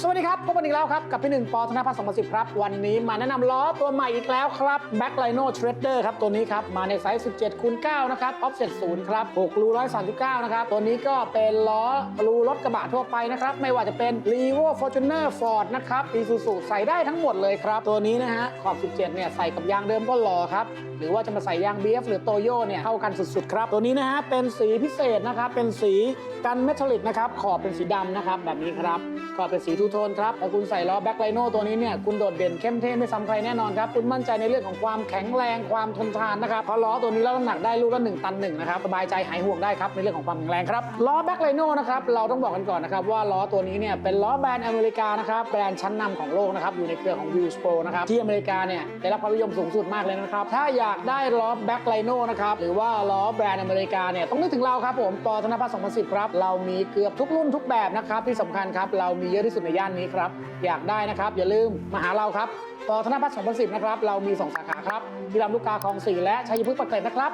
สวัสดีครับพบกันอีกแล้วครับ กับพี่หนึ่งปอธนพัฒน์2010ครับ วันนี้มาแนะนำล้อตัวใหม่อีกแล้วครับ Back Lino Shredder ครับ ตัวนี้ครับ มาในไซส์ 17คูณ9นะครับ Offset 0ครับ6รู139 นะครับ ตัวนี้ก็เป็นล้อรูรถกระบะทั่วไปนะครับ ไม่ว่าจะเป็น r e v o Fortuner Ford นะครับ Isuzu ใส่ได้ทั้งหมดเลยครับ ตัวนี้นะฮะขอบ 17 เนี่ยใส่กับยางเดิมก็หล่อครับ หรือว่าจะมาใส่ยาง BF หรือโตโยเนี่ยเข้ากันสุดๆครับ ตัวนี้นะฮะเป็นสีพิเศษนะครับเป็นสีกันเมทัลลิกนะครับขอบเป็นสีดำนะครับแบบนี้ครับขอบเป็นสีทูโทนครับถ้าคุณใส่ล้อแบ็คไลโน่ตัวนี้เนี่ยคุณโดดเด่นเข้มเท่ไม่ซ้ำใครแน่นอนครับ คุณมั่นใจในเรื่องของความแข็งแรงความทนทานนะครับเพราะล้อตัวนี้แล้วน้ำหนักได้ลูกละ1ตันหนึ่งนะครับสบายใจหายห่วงได้ครับในเรื่องของความแข็งแรงครับล้อแบ็คไลโน่นะครับเราต้องบอกกันก่อนนะครับว่าล้อตัวนี้เนี่ยเป็นล้อแบรนด์อเมริกานะครับแบรนด์ชั้นนำของโลกนะครับอยู่ในเครือของ w i l s p r o นะครับที่อเมริกาเนี่ยได้รับความนิยมสูงสุดมากเลยนะครับถ้าอยากได้ล้อแบ็คไลโน่นะครับหรือว่าล้อแบรนด์อเมริกาเนี่ยต้องนึกถึงเราครับผมปอธนพัฒน์2010ครับเรามีเกือบทุกรุ่นทุกแบบนะครับที่สำคัญครับเรามีเยอะที่สุดในย่านนี้ครับ อยากได้นะครับ อย่าลืมมาหาเราครับปอธนพัฒน์2010 นะครับ เรามี 2 สาขาครับที่ลำลูกกาคลอง4และชัยพฤกษ์ปากเกร็ดนะครับ